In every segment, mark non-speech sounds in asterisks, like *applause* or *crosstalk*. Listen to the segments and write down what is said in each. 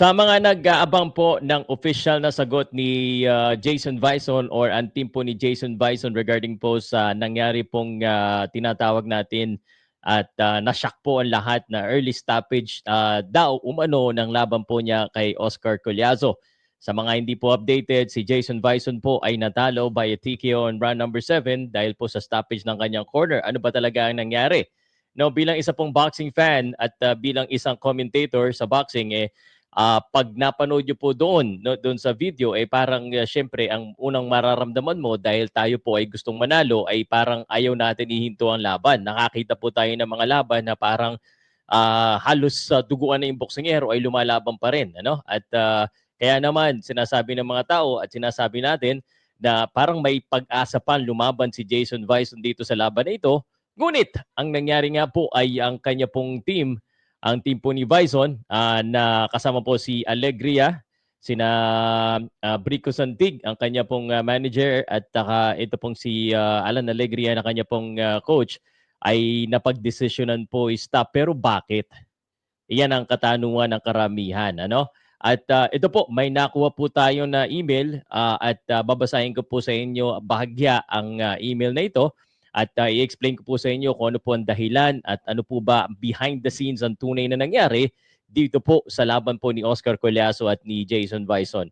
Sa mga nag-aabang po ng official na sagot ni uh, Jason Bison or ang team po ni Jason Bison regarding po sa nangyari pong uh, tinatawag natin at uh, nashock po ang lahat na early stoppage uh, daw umano ng laban po niya kay Oscar Colyazo. Sa mga hindi po updated, si Jason Bison po ay natalo by TKO on round number 7 dahil po sa stoppage ng kanyang corner. Ano ba talaga ang nangyari? No, bilang isa pong boxing fan at uh, bilang isang commentator sa boxing eh uh, pag napanood nyo po doon, no, doon sa video, eh parang uh, syempre ang unang mararamdaman mo dahil tayo po ay gustong manalo ay parang ayaw natin ihinto ang laban. Nakakita po tayo ng mga laban na parang uh, halos uh, duguan na yung boksingero ay lumalaban pa rin. Ano? At uh, kaya naman sinasabi ng mga tao at sinasabi natin na parang may pag-asa pa lumaban si Jason Bison dito sa laban na ito. Ngunit ang nangyari nga po ay ang kanya pong team ang team po ni Bison uh, na kasama po si Alegria, sina uh, Brico Santig, ang kanya pong uh, manager at saka ito pong si uh, Alan Alegria na kanya pong uh, coach ay napagdesisyonan po stop. Pero bakit? Iyan ang katanungan ng karamihan. Ano? At uh, ito po, may nakuha po tayo na email uh, at uh, babasahin ko po sa inyo bahagya ang uh, email na ito. At uh, i-explain ko po sa inyo kung ano po ang dahilan at ano po ba behind the scenes ang tunay na nangyari dito po sa laban po ni Oscar Colazo at ni Jason Bison.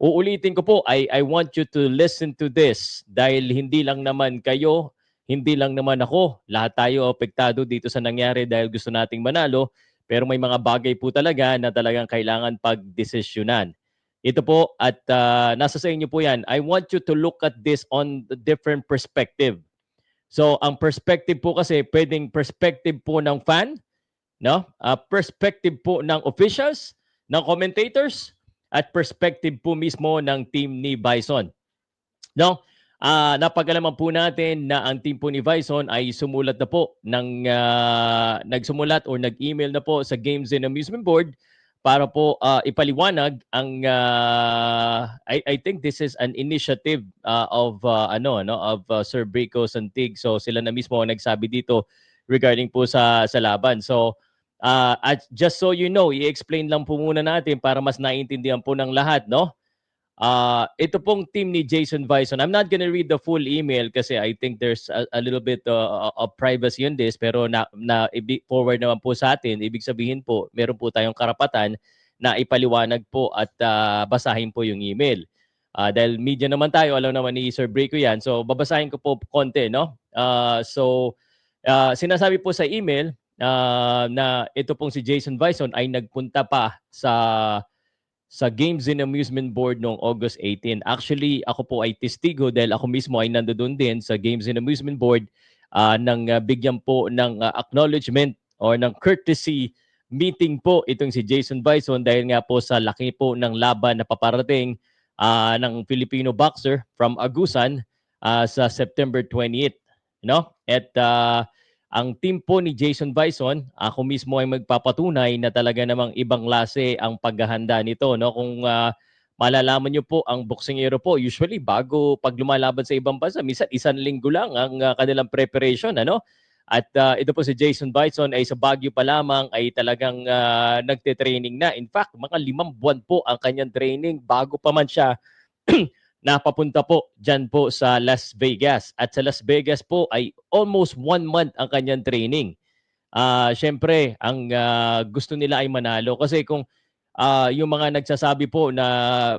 Uulitin ko po, I, I want you to listen to this dahil hindi lang naman kayo, hindi lang naman ako, lahat tayo apektado dito sa nangyari dahil gusto nating manalo, pero may mga bagay po talaga na talagang kailangan pagdesisyonan. Ito po at uh, nasa sa inyo po yan. I want you to look at this on the different perspective. So, ang perspective po kasi, pwedeng perspective po ng fan, no? Uh, perspective po ng officials, ng commentators, at perspective po mismo ng team ni Bison. No? Uh, napagalaman po natin na ang team po ni Bison ay sumulat na po ng uh, nagsumulat or nag-email na po sa Games and Amusement Board para po uh, ipaliwanag ang uh, I, I think this is an initiative uh, of uh, ano no of uh, Sir Brico Santig. So sila na mismo ang nagsabi dito regarding po sa sa laban. So uh, at just so you know i-explain lang po muna natin para mas naiintindihan po ng lahat no Uh, ito pong team ni Jason Bison. I'm not gonna read the full email kasi I think there's a, a little bit uh, of privacy in this pero na, na forward naman po sa atin. Ibig sabihin po, meron po tayong karapatan na ipaliwanag po at uh, basahin po yung email. Uh, dahil media naman tayo, alam naman ni Sir Breako yan. So babasahin ko po konti, no? Uh, so uh, sinasabi po sa email uh, na ito pong si Jason Bison ay nagpunta pa sa sa Games and Amusement Board noong August 18. Actually, ako po ay testigo dahil ako mismo ay nandoon din sa Games and Amusement Board uh, ng uh, bigyan po ng uh, acknowledgement or ng courtesy meeting po itong si Jason Bison dahil nga po sa laki po ng laban na paparating uh, ng Filipino boxer from Agusan uh, sa September 28. No? At uh, ang team po ni Jason Bison, ako mismo ay magpapatunay na talaga namang ibang lase ang paghahanda nito. No? Kung uh, malalaman nyo po, ang boksingero po, usually bago pag lumalaban sa ibang bansa, minsan isang linggo lang ang uh, kanilang preparation. Ano? At uh, ito po si Jason Bison ay sa Baguio pa lamang ay talagang uh, nagte-training na. In fact, mga limang buwan po ang kanyang training bago pa man siya *clears throat* napapunta po dyan po sa Las Vegas. At sa Las Vegas po ay almost one month ang kanyang training. Uh, Siyempre, ang uh, gusto nila ay manalo. Kasi kung uh, yung mga nagsasabi po na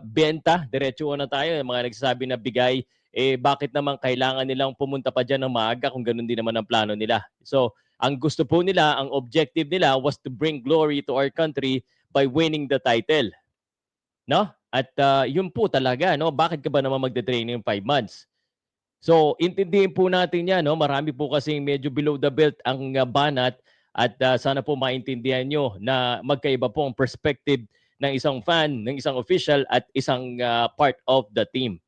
benta, diretso na tayo, yung mga nagsasabi na bigay, eh bakit naman kailangan nilang pumunta pa dyan ng maaga kung ganun din naman ang plano nila. So, ang gusto po nila, ang objective nila was to bring glory to our country by winning the title. No? At uh, yun po talaga, no? Bakit ka ba naman magte-training 5 months? So, intindihin po natin 'yan, no? Marami po kasi medyo below the belt ang uh, banat at uh, sana po maintindihan nyo na magkaiba po ang perspective ng isang fan, ng isang official at isang uh, part of the team.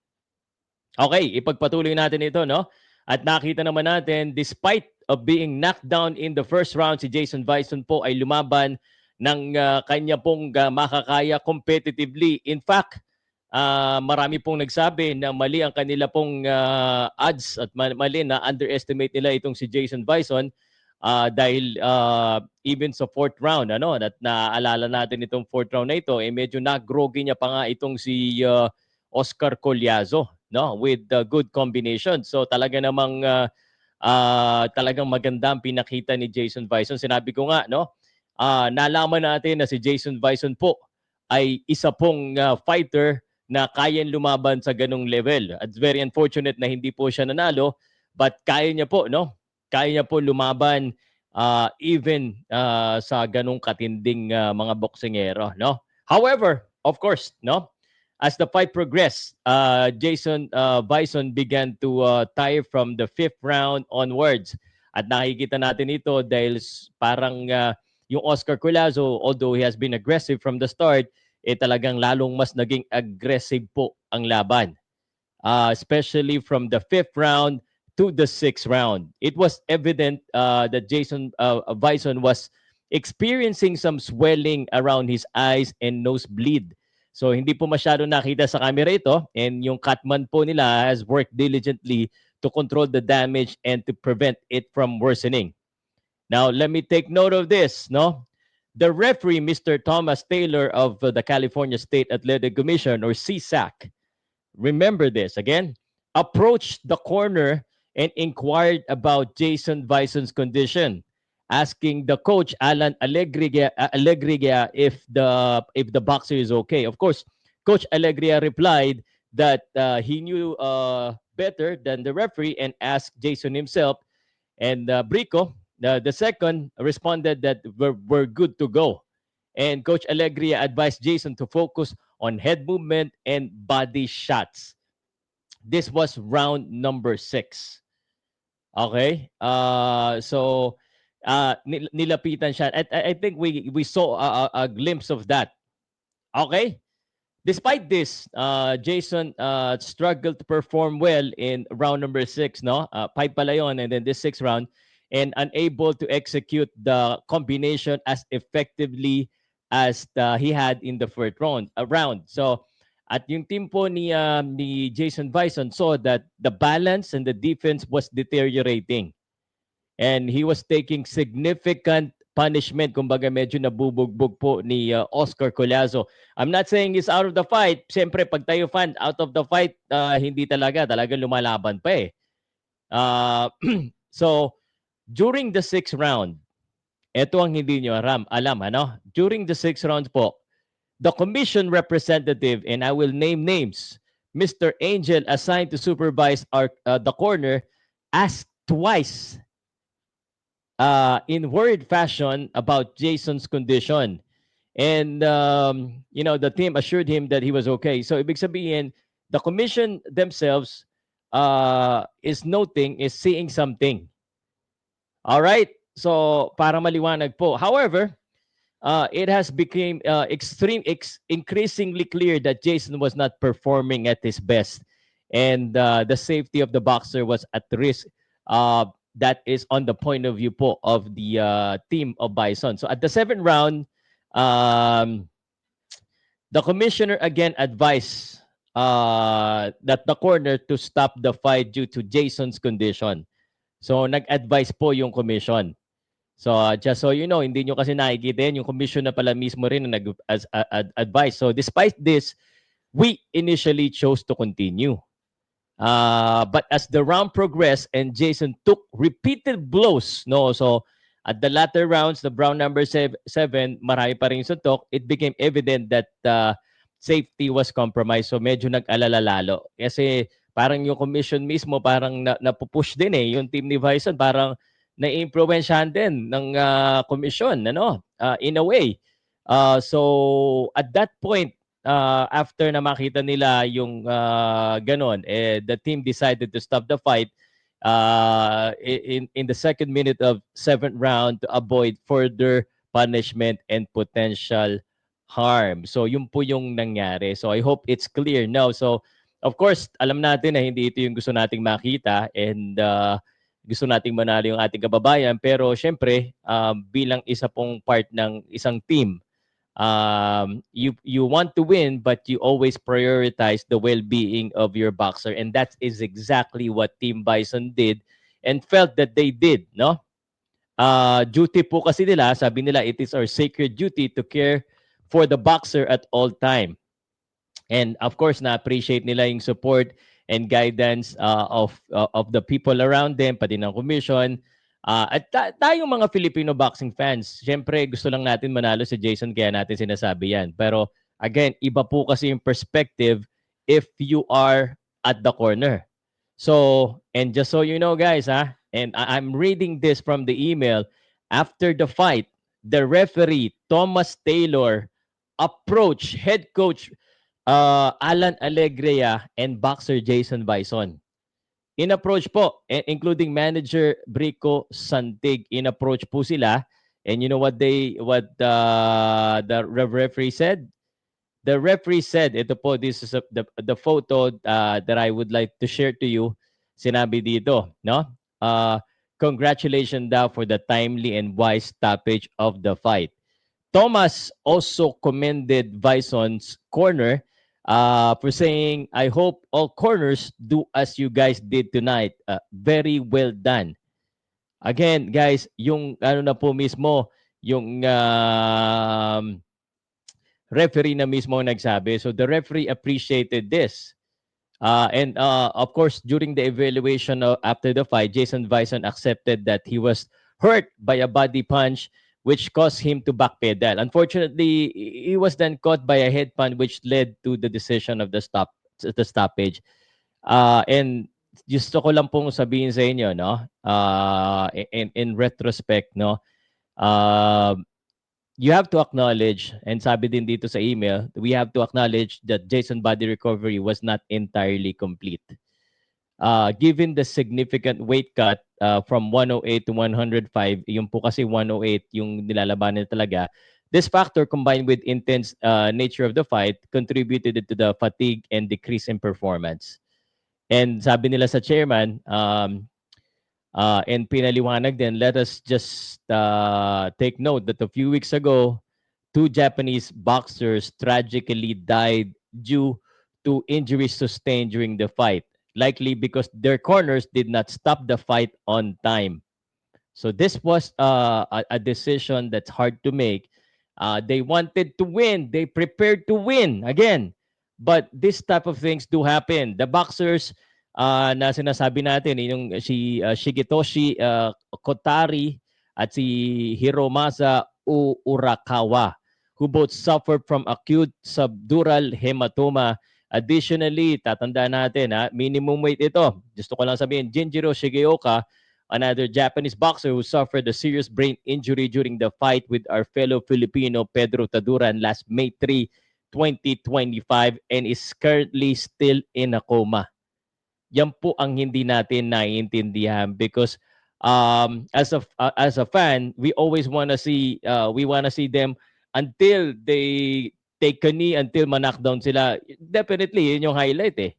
Okay, ipagpatuloy natin ito, no? At nakita naman natin, despite of being knocked down in the first round, si Jason Bison po ay lumaban ng uh, kanya pong uh, makakaya competitively. In fact, uh, marami pong nagsabi na mali ang kanila pong uh, odds at mali na underestimate nila itong si Jason Bison. Ah, dahil ah, even sa fourth round ano at naaalala natin itong fourth round na ito eh medyo nagrogi niya pa nga itong si ah, Oscar Colyazo no with the good combination. So talaga namang ah, ah, talagang maganda ang pinakita ni Jason Bison. Sinabi ko nga no, ah, nalaman natin na si Jason Bison po ay isa pong ah, fighter na kayang lumaban sa ganong level. It's very unfortunate na hindi po siya nanalo but kaya niya po no. Kaya niya po lumaban ah, even ah, sa ganong katinding ah, mga boksingero no. However, of course, no, as the fight progressed, uh, Jason uh, Bison began to uh, tire from the fifth round onwards. At nakikita natin ito dahil parang uh, yung Oscar Colazo, although he has been aggressive from the start, eh talagang lalong mas naging aggressive po ang laban. Uh, especially from the fifth round to the sixth round. It was evident uh, that Jason uh, Bison was experiencing some swelling around his eyes and nosebleed. So hindi po masyado nakita sa camera ito and yung Catman po nila has worked diligently to control the damage and to prevent it from worsening. Now let me take note of this, no? The referee, Mr. Thomas Taylor of the California State Athletic Commission or CSAC, remember this again, approached the corner and inquired about Jason Bison's condition asking the coach Alan Allegria, uh, if the if the boxer is okay. Of course, Coach Allegria replied that uh, he knew uh, better than the referee and asked Jason himself. And uh, Brico, the, the second, responded that we're, we're good to go. And Coach Allegria advised Jason to focus on head movement and body shots. This was round number six. Okay? Uh, so, uh, nil- nilapitan siya. I, I think we we saw a, a, glimpse of that. Okay? Despite this, uh, Jason uh, struggled to perform well in round number six, no? Uh, five pala and then this sixth round, and unable to execute the combination as effectively as the, he had in the first round. Uh, round. So, at yung team po ni, um, ni Jason Bison saw that the balance and the defense was deteriorating and he was taking significant punishment kumbaga medyo nabubugbog po ni uh, Oscar Colazo. I'm not saying he's out of the fight. Siyempre pag tayo fan out of the fight uh, hindi talaga talaga lumalaban pa eh. Uh, *clears throat* so during the sixth round ito ang hindi nyo aram, alam ano? During the sixth round po the commission representative and I will name names Mr. Angel assigned to supervise our uh, the corner asked twice uh, in word fashion about Jason's condition. And, um, you know, the team assured him that he was okay. So, ibig sabihin, the commission themselves uh, is noting, is seeing something. All right? So, para maliwanag po. However, uh, it has become uh, extreme, ex- increasingly clear that Jason was not performing at his best. And uh, the safety of the boxer was at risk. Uh, that is on the point of view po of the uh, team of Bison. So at the seventh round, um, the commissioner again advised uh, that the corner to stop the fight due to Jason's condition. So nag-advise po yung commission. So uh, just so you know, hindi nyo kasi nakikita yan, yung commission na pala mismo rin na nag-advise. So despite this, we initially chose to continue. Uh, but as the round progressed and Jason took repeated blows, no, so at the latter rounds, the brown number sev- seven, marami pa rin suntok, it became evident that uh, safety was compromised. So medyo nag-alala lalo. Kasi parang yung commission mismo parang na, napupush din eh. Yung team ni Bison parang na-influensyahan din ng uh, commission, ano, uh, in a way. Uh, so at that point, uh, after na makita nila yung uh, ganon, eh, the team decided to stop the fight uh, in, in the second minute of seventh round to avoid further punishment and potential harm. So yun po yung nangyari. So I hope it's clear now. So of course, alam natin na hindi ito yung gusto nating makita and uh, gusto nating manalo yung ating kababayan pero syempre um, bilang isa pong part ng isang team um, you you want to win, but you always prioritize the well-being of your boxer, and that is exactly what Team Bison did, and felt that they did. No, uh, duty po kasi nila, sabi nila, it is our sacred duty to care for the boxer at all time. And of course, na-appreciate nila yung support and guidance uh, of uh, of the people around them, pati ng commission. Uh, at ta- tayong mga Filipino boxing fans, syempre gusto lang natin manalo si Jason kaya natin sinasabi yan. Pero again, iba po kasi yung perspective if you are at the corner. So, and just so you know guys, ha, and I- I'm reading this from the email, after the fight, the referee, Thomas Taylor, approached head coach uh, Alan Alegria and boxer Jason Bison. In-approach po, eh, including manager Brico Santig. In-approach po sila. And you know what they what uh, the referee said? The referee said, ito po, this is a, the, the photo uh, that I would like to share to you. Sinabi dito, no? Uh, congratulations daw for the timely and wise stoppage of the fight. Thomas also commended Bison's corner uh, for saying, I hope all corners do as you guys did tonight. Uh, very well done. Again, guys, yung ano na po mismo, yung um, referee na mismo nagsabi. So the referee appreciated this. Uh, and uh, of course, during the evaluation of, after the fight, Jason Bison accepted that he was hurt by a body punch which caused him to backpedal. Unfortunately, he was then caught by a head punch which led to the decision of the stop the stoppage. Uh, and gusto ko lang pong sabihin sa inyo, no? Uh, in, in retrospect, no? Uh, you have to acknowledge, and sabi din dito sa email, we have to acknowledge that Jason body recovery was not entirely complete. Uh, given the significant weight cut uh, from 108 to 105, yung po kasi 108 yung nilalabanan talaga, this factor combined with intense uh, nature of the fight contributed to the fatigue and decrease in performance. And sabi nila sa chairman, um, uh, and pinaliwanag din, let us just uh, take note that a few weeks ago, two Japanese boxers tragically died due to injuries sustained during the fight likely because their corners did not stop the fight on time. So this was uh, a, a decision that's hard to make. Uh, they wanted to win. They prepared to win again. But this type of things do happen. The boxers uh, na sinasabi natin, yung si uh, Shigetoshi uh, Kotari at si Hiromasa Urakawa, who both suffered from acute subdural hematoma Additionally, tatandaan natin ha, minimum weight ito. Gusto ko lang sabihin, Jinjiro Shigeoka, another Japanese boxer who suffered a serious brain injury during the fight with our fellow Filipino Pedro Taduran last May 3, 2025 and is currently still in a coma. Yan po ang hindi natin naiintindihan because um, as a uh, as a fan, we always want to see uh, we want to see them until they take a until ma-knockdown sila. Definitely, yun yung highlight eh.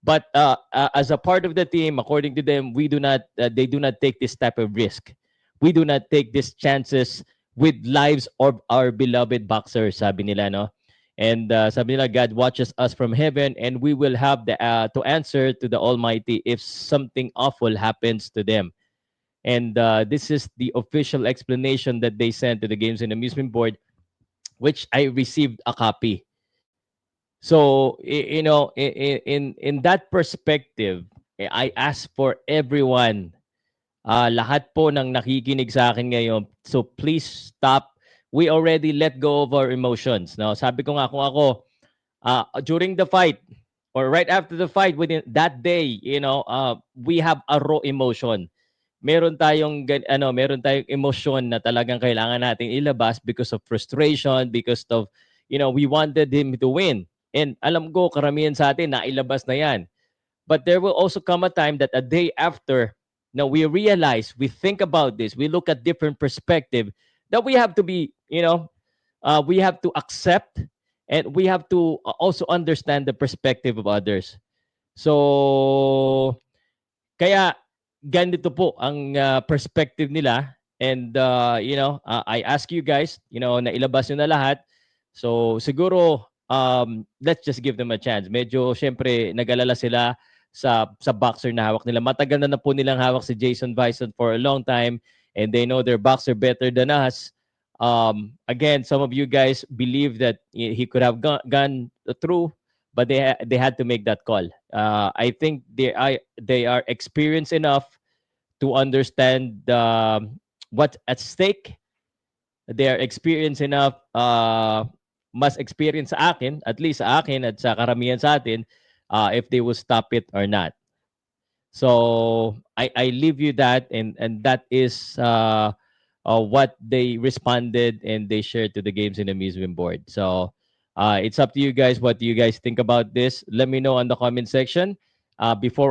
But uh, uh, as a part of the team, according to them, we do not, uh, they do not take this type of risk. We do not take these chances with lives of our beloved boxers, sabi nila, no? And uh, sabi nila, God watches us from heaven and we will have the, uh, to answer to the Almighty if something awful happens to them. And uh, this is the official explanation that they sent to the Games and Amusement Board which I received a copy. So, you know, in in, in that perspective, eh, I ask for everyone, uh, lahat po ng nakikinig sa akin ngayon, so please stop. We already let go of our emotions. No? Sabi ko nga kung ako, uh, during the fight, or right after the fight, within that day, you know, uh, we have a raw emotion meron tayong ano, meron tayong emosyon na talagang kailangan nating ilabas because of frustration, because of you know, we wanted him to win. And alam ko karamihan sa atin na ilabas na 'yan. But there will also come a time that a day after now we realize, we think about this, we look at different perspective that we have to be, you know, uh, we have to accept and we have to also understand the perspective of others. So kaya ganito po ang uh, perspective nila. And uh, you know uh, I ask you guys you know na ilabas nyo na lahat. So siguro um, let's just give them a chance. Medyo syempre nagalala sila sa sa boxer na hawak nila. Matagal na na po nilang hawak si Jason Bison for a long time. And they know their are better than us. Um, again, some of you guys believe that he could have gone, gone through, but they ha- they had to make that call. Uh, I think they are they are experienced enough to understand um, what's at stake. They are experienced enough, uh, mas experience sa akin, at least sa akin at sa karamihan sa atin, uh, if they will stop it or not. So I, I leave you that, and and that is uh, uh, what they responded and they shared to the games and amusement board. So uh, it's up to you guys. What do you guys think about this? Let me know on the comment section. Uh, before